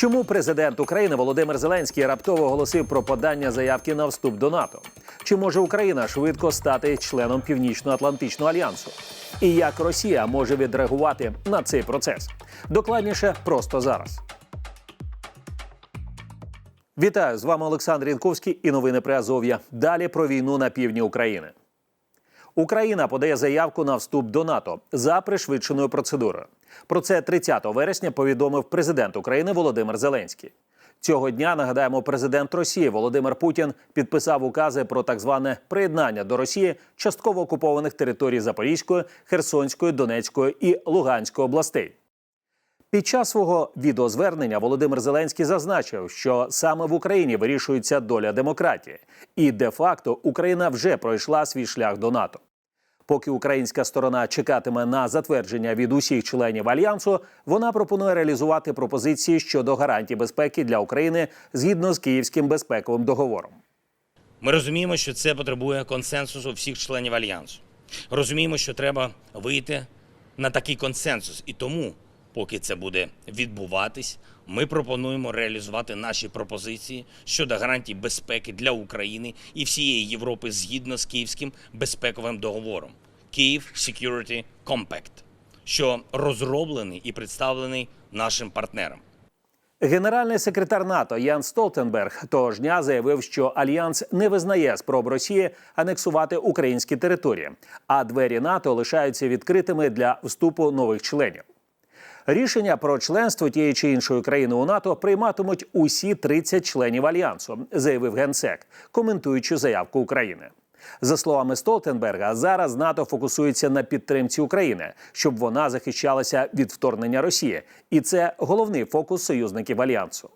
Чому президент України Володимир Зеленський раптово оголосив про подання заявки на вступ до НАТО? Чи може Україна швидко стати членом Північно-Атлантичного альянсу? І як Росія може відреагувати на цей процес? Докладніше просто зараз. Вітаю з вами Олександр Янковський і новини при Азов'я. Далі про війну на півдні України. Україна подає заявку на вступ до НАТО за пришвидшеною процедурою. Про це 30 вересня повідомив президент України Володимир Зеленський. Цього дня нагадаємо, президент Росії Володимир Путін підписав укази про так зване приєднання до Росії частково окупованих територій Запорізької, Херсонської, Донецької і Луганської областей. Під час свого відеозвернення Володимир Зеленський зазначив, що саме в Україні вирішується доля демократії, і де-факто Україна вже пройшла свій шлях до НАТО. Поки українська сторона чекатиме на затвердження від усіх членів альянсу, вона пропонує реалізувати пропозиції щодо гарантій безпеки для України згідно з Київським безпековим договором. Ми розуміємо, що це потребує консенсусу всіх членів альянсу. Розуміємо, що треба вийти на такий консенсус, і тому, поки це буде відбуватись, ми пропонуємо реалізувати наші пропозиції щодо гарантій безпеки для України і всієї Європи згідно з Київським безпековим договором Київ Security Compact, що розроблений і представлений нашим партнерам. Генеральний секретар НАТО Ян Столтенберг того ж дня заявив, що альянс не визнає спроб Росії анексувати українські території, а двері НАТО лишаються відкритими для вступу нових членів. Рішення про членство тієї чи іншої країни у НАТО прийматимуть усі 30 членів альянсу, заявив генсек, коментуючи заявку України. За словами Столтенберга, зараз НАТО фокусується на підтримці України, щоб вона захищалася від вторгнення Росії, і це головний фокус союзників альянсу.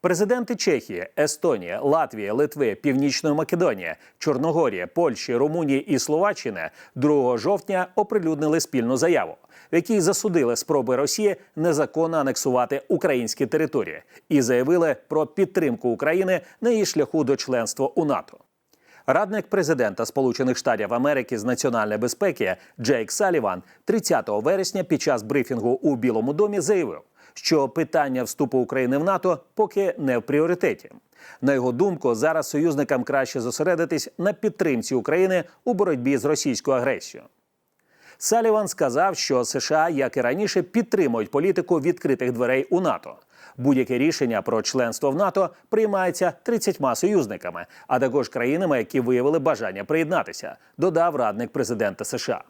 Президенти Чехії, Естонії, Латвії, Литви, Північної Македонії, Чорногорії, Польщі, Румунії і Словаччини 2 жовтня оприлюднили спільну заяву, в якій засудили спроби Росії незаконно анексувати українські території і заявили про підтримку України на її шляху до членства у НАТО. Радник президента Сполучених Штатів Америки з національної безпеки Джейк Саліван 30 вересня під час брифінгу у Білому домі заявив, що питання вступу України в НАТО поки не в пріоритеті. На його думку, зараз союзникам краще зосередитись на підтримці України у боротьбі з російською агресією. Саліван сказав, що США, як і раніше, підтримують політику відкритих дверей у НАТО. Будь-яке рішення про членство в НАТО приймається 30 союзниками, а також країнами, які виявили бажання приєднатися, додав радник президента США.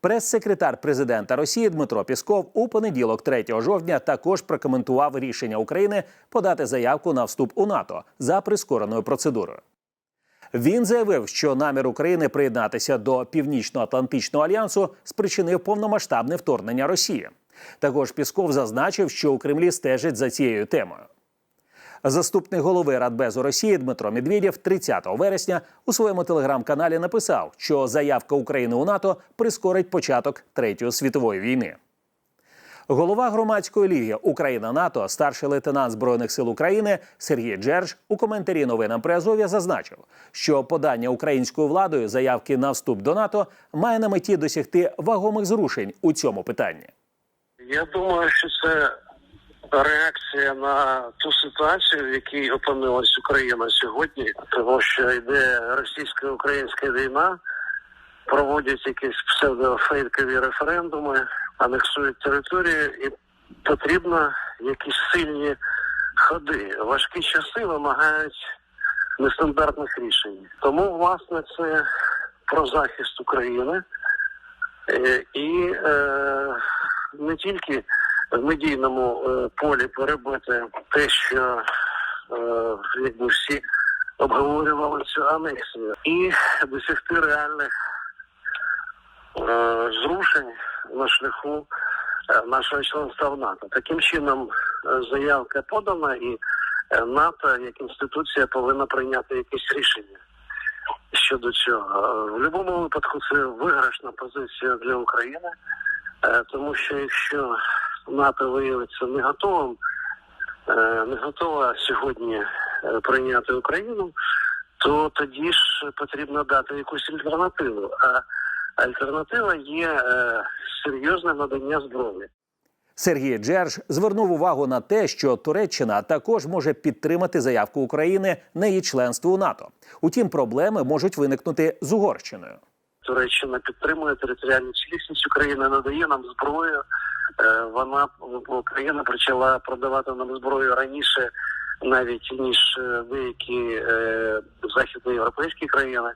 Прес-секретар президента Росії Дмитро Пісков у понеділок, 3 жовтня, також прокоментував рішення України подати заявку на вступ у НАТО за прискореною процедурою. Він заявив, що намір України приєднатися до Північно-Атлантичного альянсу спричинив повномасштабне вторгнення Росії. Також Пісков зазначив, що у Кремлі стежить за цією темою. Заступник голови Радбезу Росії Дмитро Медведєв 30 вересня у своєму телеграм-каналі написав, що заявка України у НАТО прискорить початок третьої світової війни. Голова громадської ліги Україна НАТО, старший лейтенант збройних сил України Сергій Джерж у коментарі новинам при Азов'я зазначив, що подання українською владою заявки на вступ до НАТО має на меті досягти вагомих зрушень у цьому питанні. Я думаю, що це реакція на ту ситуацію, в якій опинилась Україна сьогодні, тому що йде російсько-українська війна, проводять якісь псевдофейкові референдуми, анексують територію, і потрібно якісь сильні ходи. Важкі часи вимагають нестандартних рішень. Тому, власне, це про захист України Е, і е, не тільки в медійному е, полі перебити те, що е, якби всі обговорювали цю анексію, і досягти реальних е, зрушень на шляху нашого членства в НАТО. Таким чином заявка подана, і НАТО як інституція повинна прийняти якесь рішення щодо цього. В будь-якому випадку це виграшна позиція для України, тому що якщо НАТО виявиться не готовим, е, не готова сьогодні е, прийняти Україну, то тоді ж потрібно дати якусь альтернативу. А альтернатива є е, серйозне надання зброї. Сергій Джерж звернув увагу на те, що Туреччина також може підтримати заявку України на її членство у НАТО. Утім, проблеми можуть виникнути з Угорщиною. Туреччина підтримує територіальну цілісність України, надає нам зброю. Е, Вона Україна почала продавати нам зброю раніше, навіть ніж е, деякі е, західноєвропейські країни.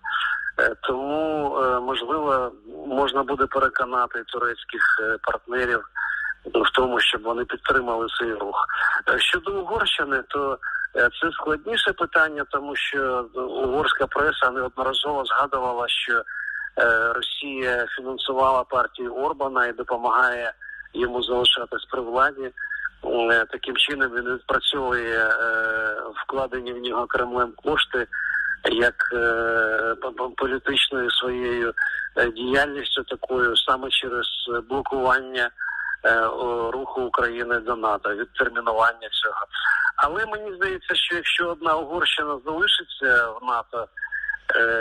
Е, Тому е, можливо можна буде переконати турецьких е, партнерів в тому, щоб вони підтримали цей рух. Е, Щодо Угорщини, то е, це складніше питання, тому що угорська преса неодноразово згадувала, що е, Росія фінансувала партію Орбана і допомагає йому залишатись при владі. Е, Таким чином він відпрацьовує е, вкладені в нього Кремлем кошти як е, по- по- політичною своєю діяльністю такою саме через блокування руху України до НАТО, відтермінування цього. Але мені здається, що якщо одна Угорщина залишиться в НАТО,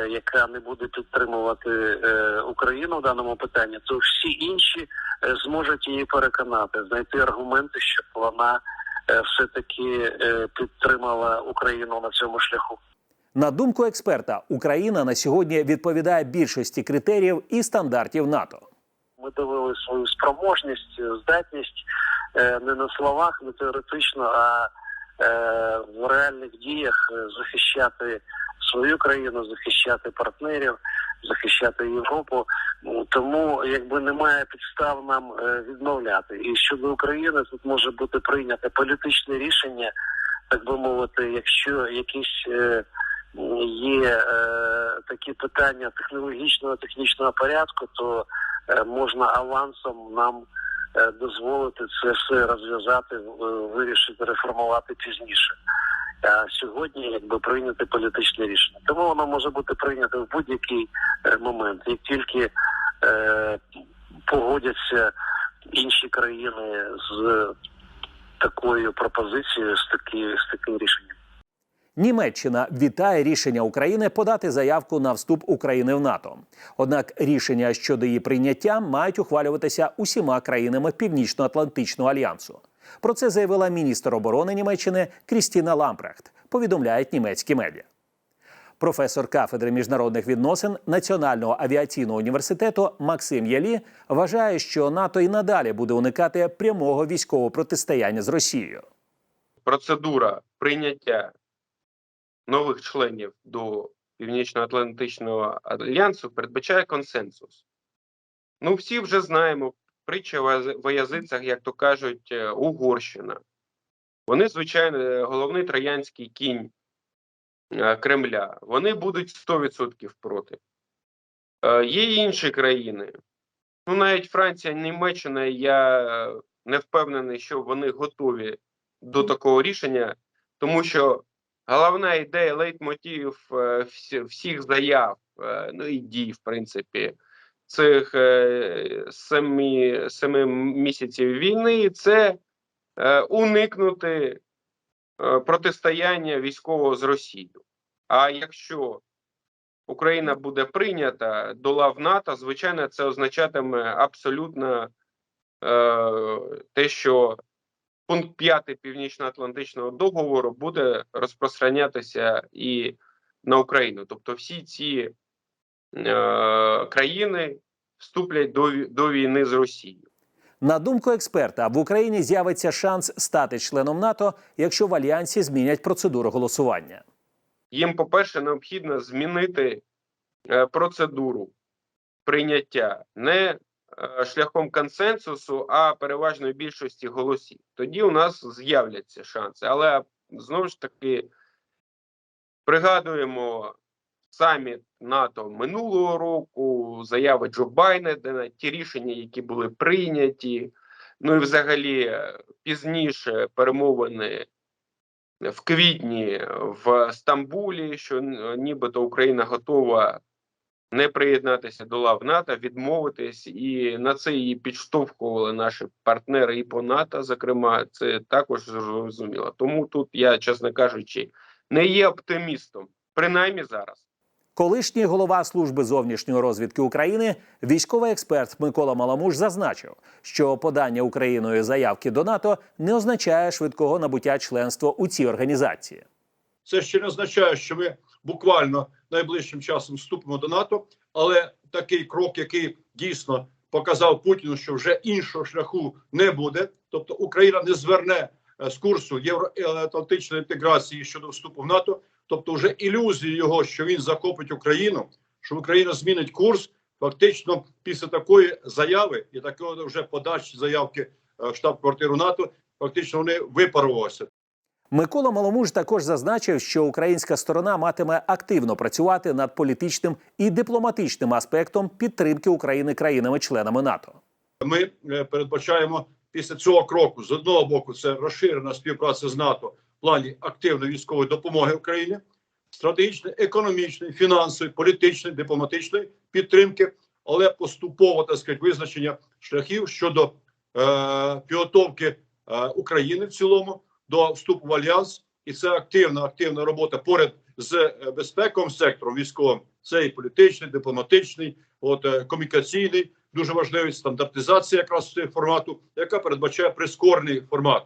яка не буде підтримувати е, Україну в даному питанні, то всі інші е, зможуть її переконати, знайти аргументи, щоб вона е, все таки е, підтримала Україну на цьому шляху. На думку експерта, Україна на сьогодні відповідає більшості критеріїв і стандартів НАТО. Ми довели свою спроможність, здатність е, не на словах, не теоретично, а е, в реальних діях е, захищати свою країну, захищати партнерів, захищати Європу. Ну, Тому якби немає підстав нам е, відмовляти. І щодо України тут може бути прийнято політичне рішення, так би мовити, якщо якісь. е, Є е, такі питання технологічного технічного порядку, то можна авансом нам дозволити це все розв'язати, вирішити реформувати пізніше. А сьогодні якби прийняти політичне рішення. Тому воно може бути прийнято в будь-який е, момент, як тільки е, погодяться інші країни з такою пропозицією, з такі, з таким рішенням. Німеччина вітає рішення України подати заявку на вступ України в НАТО. Однак рішення щодо її прийняття мають ухвалюватися усіма країнами Північно-Атлантичного альянсу. Про це заявила міністр оборони Німеччини Крістіна Лампрехт. Повідомляють німецькі медіа. Професор кафедри міжнародних відносин Національного авіаційного університету Максим Ялі вважає, що НАТО і надалі буде уникати прямого військового протистояння з Росією. процедура прийняття нових членів до Північно-Атлантичного альянсу передбачає консенсус. Ну, всі вже знаємо, притча в язицях, як то кажуть, е, Угорщина. Вони, звичайно, головний троянський кінь е, Кремля. Вони будуть 100% проти. Е, Є інші країни. Ну, навіть Франція, Німеччина, я не впевнений, що вони готові до такого рішення, тому що головна ідея лейтмотив всіх заяв, ну і дій, в принципі, цих е, семи, семи місяців війни це е, уникнути е, протистояння військового з Росією. А якщо Україна буде прийнята до лав НАТО, звичайно, це означатиме абсолютно те, що пункт 5 Північно-Атлантичного договору буде розпространятися і на Україну. Тобто, всі ці країни вступлять до, до війни з Росією. На думку експерта, в Україні з'явиться шанс стати членом НАТО, якщо в альянсі змінять процедуру голосування. Їм, по-перше, необхідно змінити е, процедуру прийняття не е, шляхом консенсусу, а переважної більшості голосів. Тоді у нас з'являться шанси. Але знову ж таки пригадуємо саміт НАТО минулого року, заяви Джо Байдена, ті рішення, які були прийняті. Ну і взагалі е, пізніше перемовини в квітні в Стамбулі, що нібито Україна готова не приєднатися до лав НАТО, відмовитись, і на це її підштовхували наші партнери і по НАТО, зокрема, це також зрозуміло. Тому тут я, чесно кажучи, не є оптимістом, принаймні зараз. Колишній голова служби зовнішньої розвідки України, військовий експерт Микола Маламуш зазначив, що подання Україною заявки до НАТО не означає швидкого набуття членства у цій організації. Це ще не означає, що ми буквально найближчим часом вступимо до НАТО, але такий крок, який дійсно показав Путіну, що вже іншого шляху не буде, тобто Україна не зверне е, з курсу євроатлантичної інтеграції щодо вступу в НАТО, тобто вже ілюзії його, що він захопить Україну, що Україна змінить курс. Фактично, після такої заяви і такого вже подачі заявки е, в штаб-квартиру НАТО, фактично вони випарувалися. Микола Маломуж також зазначив, що українська сторона матиме активно працювати над політичним і дипломатичним аспектом підтримки України країнами-членами НАТО. Ми е, передбачаємо після цього кроку з одного боку це розширена співпраця з НАТО плані активної військової допомоги Україні, стратегічної, економічної, фінансової, політичної, дипломатичної підтримки, але поступово так сказати, визначення шляхів щодо е, підготовки е, України в цілому до вступу в альянс, і це активна активна робота поряд з е, безпековим сектором військовим. Це і політичний, дипломатичний, от е, комунікаційний, дуже важливий стандартизація якраз цього формату, яка передбачає прискорений формат.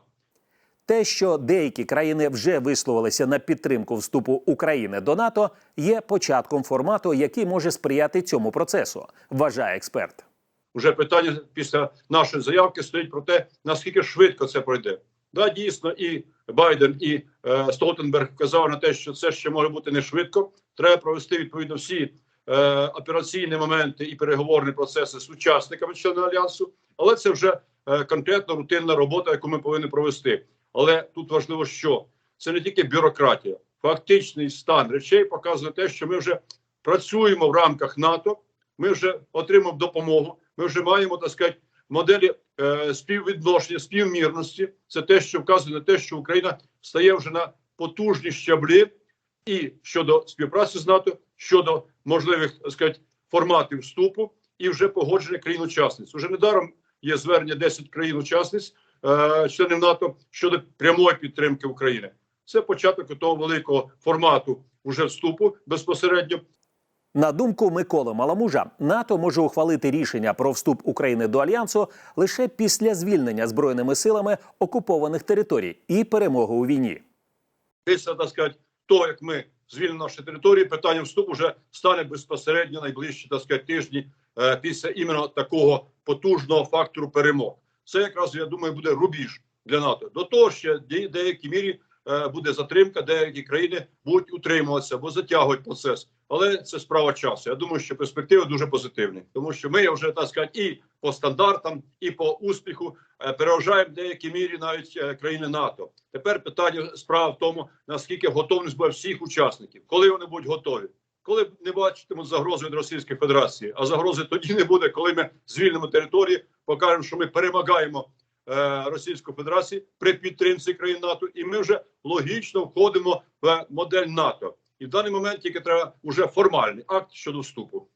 Те, що деякі країни вже висловилися на підтримку вступу України до НАТО, є початком формату, який може сприяти цьому процесу, вважає експерт. Уже питання після нашої заявки стоїть про те, наскільки швидко це пройде. Да, дійсно, і Байден, і е, Столтенберг вказав на те, що це ще може бути не швидко. Треба провести відповідно всі е, операційні моменти і переговорні процеси з учасниками членів альянсу. Але це вже е, конкретна рутинна робота, яку ми повинні провести. Але тут важливо, що це не тільки бюрократія, фактичний стан речей показує те, що ми вже працюємо в рамках НАТО. Ми вже отримав допомогу. Ми вже маємо так сказати, моделі е, співвідношення, співмірності. Це те, що вказує на те, що Україна стає вже на потужні щаблі і щодо співпраці з НАТО, щодо можливих так сказати, форматів вступу, і вже погодження країн-учасниць. Уже недаром є звернення 10 країн-учасниць, е, членів НАТО щодо прямої підтримки України. Це початок того великого формату уже вступу безпосередньо. На думку Миколи Маламужа, НАТО може ухвалити рішення про вступ України до альянсу лише після звільнення збройними силами окупованих територій і перемоги у війні. після так сказати, того, як ми звільнимо наші території, питання вступу вже стане безпосередньо найближчі так сказати, тижні е, після іменно такого потужного фактору перемог. Це якраз я думаю буде рубіж для НАТО. До того ще де- деякій мірі е, буде затримка, деякі країни будуть утримуватися або затягують процес. Але це справа часу. Я думаю, що перспективи дуже позитивні, тому що ми вже так сказати, і по стандартам, і по успіху е, переважаємо в деякій мірі навіть е, країни НАТО. Тепер питання справа в тому, наскільки готовність буде всіх учасників, коли вони будуть готові. Коли не бачитимуть загрози від Російської Федерації, а загрози тоді не буде, коли ми звільнимо території, покажемо, що ми перемагаємо е, Російську Федерацію при підтримці країн НАТО, і ми вже логічно входимо в модель НАТО. І в даний момент тільки треба вже формальний акт щодо вступу.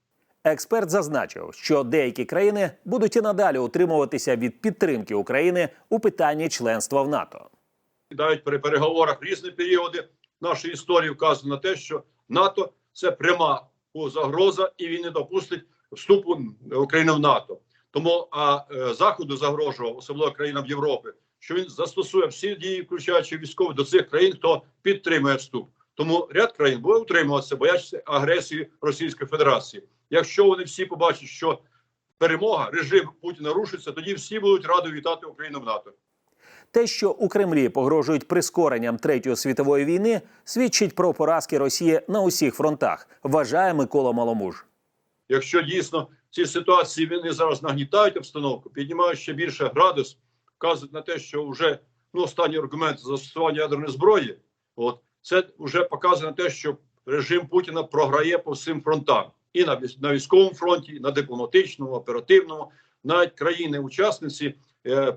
Експерт зазначив, що деякі країни будуть і надалі утримуватися від підтримки України у питанні членства в НАТО. навіть при переговорах різні періоди нашої історії вказано на те, що НАТО це пряма загроза, і він не допустить вступу України в НАТО. Тому а е, заходу загрожував, особливо країнам Європи, що він застосує всі дії, включаючи військові до цих країн, хто підтримує вступ. Тому ряд країн буде утримуватися, боячися агресії Російської Федерації. Якщо вони всі побачать, що перемога, режим Путіна рушиться, тоді всі будуть раді вітати Україну в НАТО. Те, що у Кремлі погрожують прискоренням третьої світової війни, свідчить про поразки Росії на усіх фронтах, вважає Микола Маломуж. якщо дійсно ці ситуації вони зараз нагнітають обстановку, піднімають ще більше градус, вказують на те, що вже ну останній аргумент застосування ядерної зброї, от це вже показує на те, що режим Путіна програє по всім фронтам, і на військовому фронті, і на дипломатичному, оперативному, навіть країни-учасниці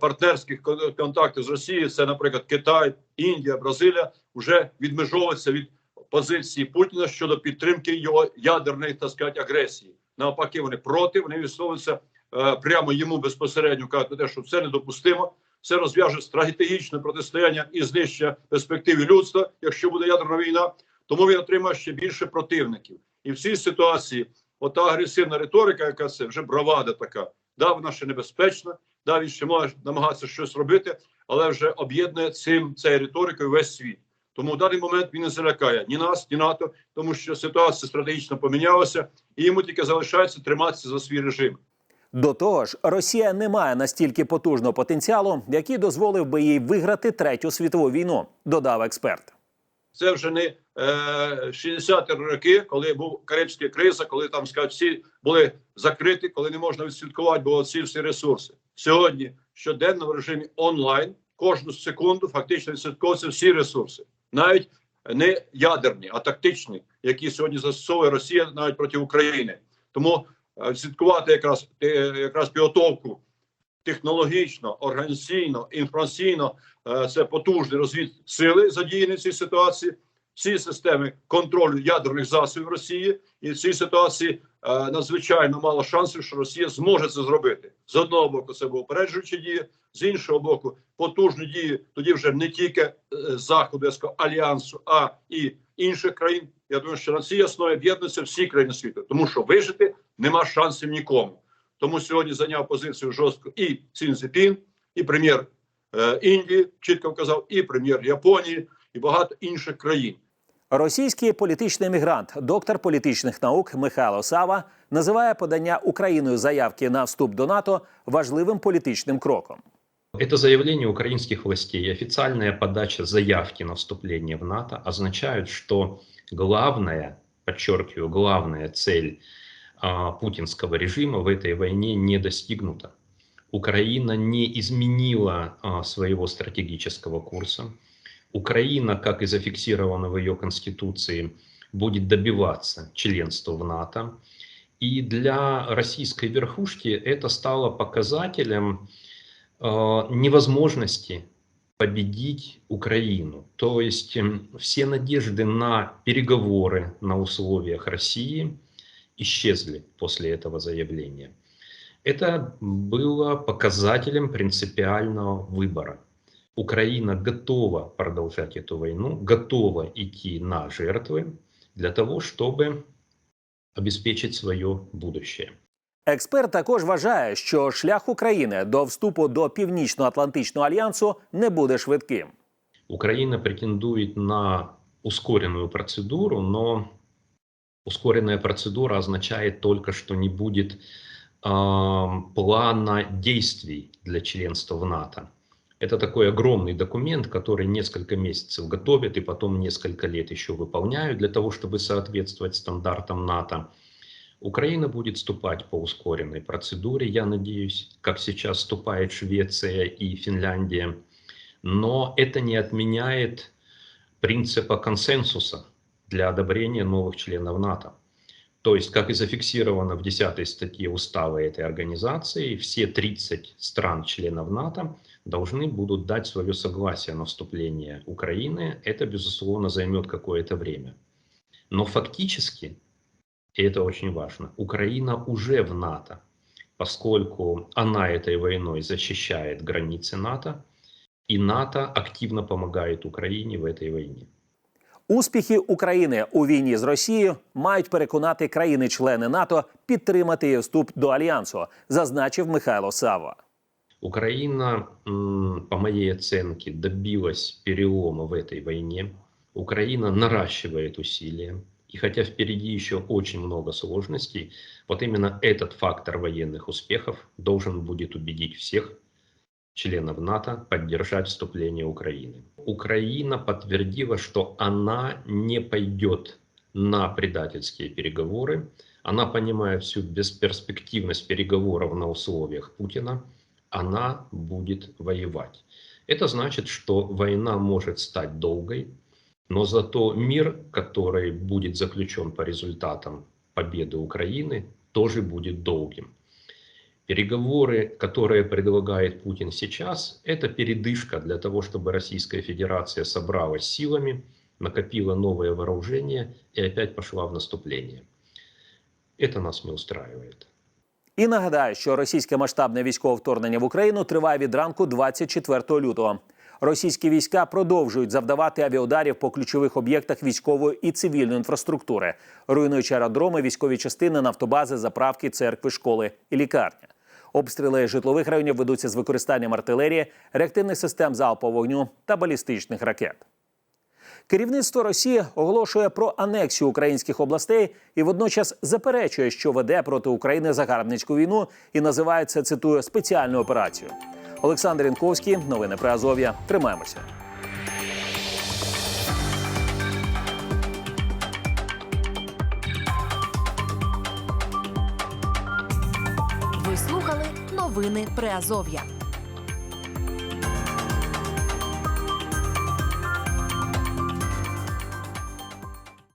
партнерських кон- контактів з Росією, це, наприклад, Китай, Індія, Бразилія, вже відмежовуються від позиції Путіна щодо підтримки його ядерної так сказати, агресії. Навпаки, вони проти, вони висловлюються е, прямо йому безпосередньо кажуть те, що це недопустимо. Це розв'яже стратегічне протистояння і знищення перспективи людства, якщо буде ядерна війна. Тому він отримає ще більше противників. І в цій ситуації ота агресивна риторика, яка це вже бравада така. Да, вона ще небезпечна, да, він ще може намагатися щось робити, але вже об'єднує цим цією риторикою весь світ. Тому в даний момент він не залякає ні нас, ні НАТО, тому що ситуація стратегічно помінялася, і йому тільки залишається триматися за свій режим. До того ж, Росія не має настільки потужного потенціалу, який дозволив би їй виграти третю світову війну, додав експерт. Це вже не е, 60-ті роки, коли був Карибська криза, коли там скажуть, всі були закриті, коли не можна відслідкувати було ці всі ресурси. Сьогодні щоденно в режимі онлайн кожну секунду фактично відслідковуються всі ресурси, навіть не ядерні, а тактичні, які сьогодні застосовує Росія навіть проти України. Тому е, відслідкувати якраз якраз підготовку технологічно, організаційно, інформаційно е, це потужні розвідсили задіяні в цій ситуації. Всі системи контролю ядерних засобів Росії, і в цій ситуації надзвичайно мало шансів, що Росія зможе це зробити. З одного боку, це був упереджуючі дії, з іншого боку, потужні дії тоді вже не тільки е, заходу альянсу, а і інших країн. Я думаю, що на цій основі об'єднуються всі країни світу, тому що вижити нема шансів нікому. Тому сьогодні зайняв позицію жорстко і Цін Цзепін, і прем'єр е, Індії чітко вказав, і прем'єр Японії, і багато інших країн. Російський політичний мігрант, доктор політичних наук Михайло Сава називає подання Україною заявки на вступ до НАТО важливим політичним кроком. Это заявление украинских властей и официальная подача заявки на вступление в НАТО означают, что главная, подчеркиваю, главная цель а, путинского режима в этой войне не достигнута. Украина не изменила а, своего стратегического курса. Украина, как и зафиксировано в ее конституции, будет добиваться членства в НАТО. И для российской верхушки это стало показателем э, невозможности победить Украину. То есть м, все надежды на переговоры на условиях России исчезли после этого заявления. Это было показателем принципиального выбора. Украина готова продолжать эту войну, готова идти на жертвы для того, чтобы обеспечить свое будущее. Експерт також вважає, що шлях України до вступу до Північно-Атлантичного альянсу не буде швидким. Украина претендует на ускоренную процедуру, но ускоренная процедура означает только, что не будет э, плана действий для членства в НАТО. Это такой огромный документ, который несколько месяцев готовят и потом несколько лет еще выполняют для того, чтобы соответствовать стандартам НАТО. Украина будет вступать по ускоренной процедуре, я надеюсь, как сейчас вступает Швеция и Финляндия. Но это не отменяет принципа консенсуса для одобрения новых членов НАТО. То есть, как и зафиксировано в 10 статье устава этой организации, все 30 стран-членов НАТО должны будут дать свое согласие на вступление Украины. Это, безусловно, займет какое-то время. Но фактически, и это очень важно, Украина уже в НАТО, поскольку она этой войной защищает границы НАТО, и НАТО активно помогает Украине в этой войне. Успіхи України у війні з Росією мають переконати країни-члени НАТО підтримати її вступ до альянсу, зазначив Михайло Сава. Украина, по моей оценке, добилась перелома в этой войне. Украина наращивает усилия. И хотя впереди еще очень много сложностей, вот именно этот фактор военных успехов должен будет убедить всех членов НАТО поддержать вступление Украины. Украина подтвердила, что она не пойдет на предательские переговоры. Она понимает всю бесперспективность переговоров на условиях Путина. Она будет воевать. Это значит, что война может стать долгой, но зато мир, который будет заключен по результатам победы Украины, тоже будет долгим. Переговоры, которые предлагает Путин сейчас, это передышка для того, чтобы Российская Федерация собралась силами, накопила новое вооружение и опять пошла в наступление. Это нас не устраивает. І нагадаю, що російське масштабне військове вторгнення в Україну триває від ранку 24 лютого. Російські війська продовжують завдавати авіаударів по ключових об'єктах військової і цивільної інфраструктури, руйнуючи аеродроми, військові частини, нафтобази, заправки, церкви, школи і лікарні. Обстріли житлових районів ведуться з використанням артилерії, реактивних систем залпового вогню та балістичних ракет. Керівництво Росії оголошує про анексію українських областей і водночас заперечує, що веде проти України загарбницьку війну і називає це цитую спеціальну операцію. Олександр Інковський, новини про Азов'я. Тримаємося. Ви слухали новини Приазов'я.